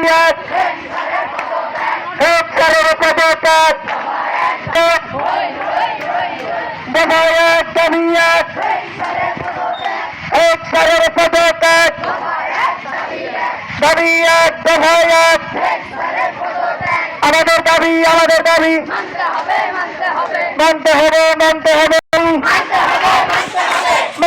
সংঘাত সরকারের উপজাত বেগায়ত জমিয়ত সরকারের উপজাত দাবিয়াত বেগায়ত আমাদের দাবি আমাদের দাবি। মানতে হবে মানতে হবে